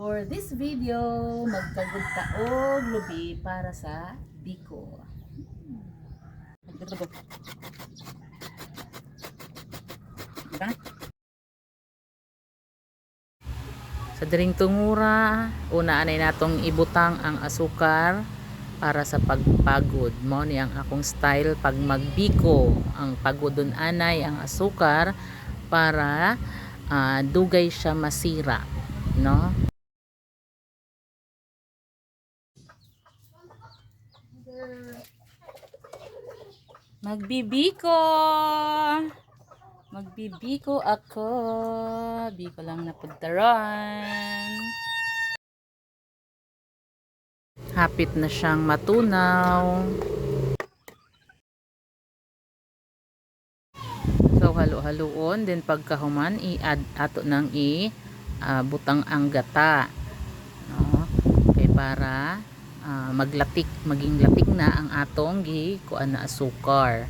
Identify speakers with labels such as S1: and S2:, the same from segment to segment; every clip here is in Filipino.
S1: For this video, magkagod taog lubi para sa Biko. Diba? Sa diring tungura, una anay natong ibutang ang asukar para sa pagpagod. Mo ni ang akong style pag magbiko. Ang pagodon anay ang asukar para ah, dugay siya masira. No? Magbibiko! Magbibiko ako. Biko lang napuntaran. Hapit na siyang matunaw. So halo-haloon din pagkahuman i-add ato nang i ah, butang ang gata. No? Kay para ah, maglatik, maging latik na ang atong gi na asukar.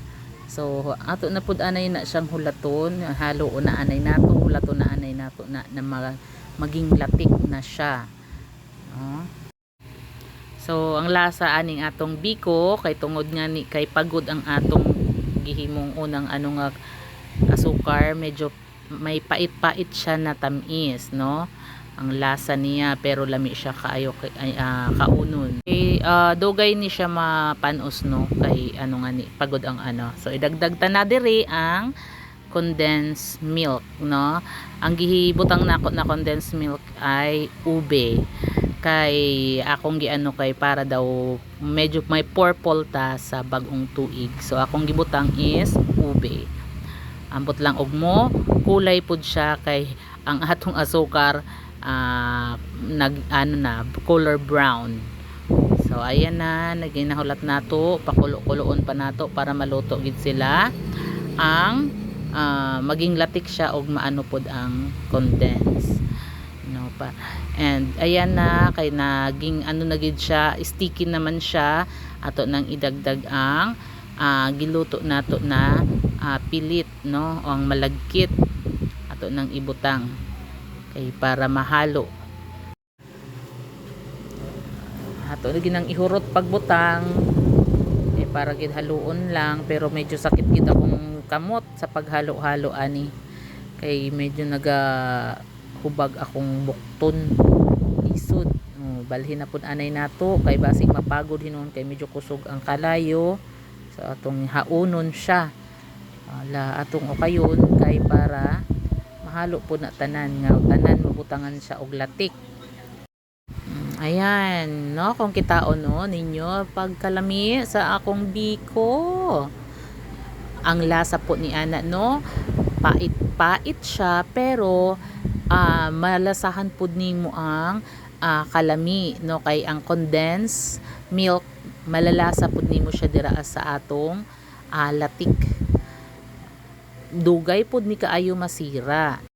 S1: So ato na pud anay na siyang hulaton, halo na anay nato, hulaton na anay nato na, na ma- maging latik na siya. No? So ang lasa aning atong biko kay tungod nga ni kay pagod ang atong gihimong unang ano nga asukar, medyo may pait-pait siya na tamis, no? Ang lasa niya pero lami siya kaayo ay, ah, kaunon. Kay ah, dugay ni siya mapanos no kay ano nga ni pagod ang ano. So idagdag ta na diri ang condensed milk, no? Ang gihibutang nako na condensed milk ay ube kay akong giano kay para daw medyo may purple ta sa bagong tuig. So akong gibutang is ube. Ambot lang og mo, kulay pud siya kay ang atong asukar ah, nag ano na color brown. So ayan na, naginahulat nato, pakulo-kuloon pa nato para maluto gid sila ang ah, maging latik siya og maano pod ang condense. No pa. And ayan na kay naging ano na gid siya, sticky naman siya ato nang idagdag ang ah, giluto nato na ah, pilit no o ang malagkit ato nang ibutang kay para mahalo. Ato lagi nang ihurot pagbutang. Eh para gid haluon lang pero medyo sakit gid akong kamot sa paghalo-halo ani. Kay medyo naga hubag akong bukton isod. Oh, balhin na pud anay nato kay basig mapagod hinon kay medyo kusog ang kalayo. So atong haunon siya. Ala atong okayon kay para mahalo po na tanan nga tanan mabutangan siya og latik. Mm, ayan no? Kung kitaon no ninyo pagkalami sa akong biko. Ang lasa po ni ana no? Pait pait siya pero ah, malasahan pud nimo ang ah, kalami no? Kay ang condensed milk malalasa pud nimo siya dira sa atong ah, latik. Dugay pud ni kaayo masira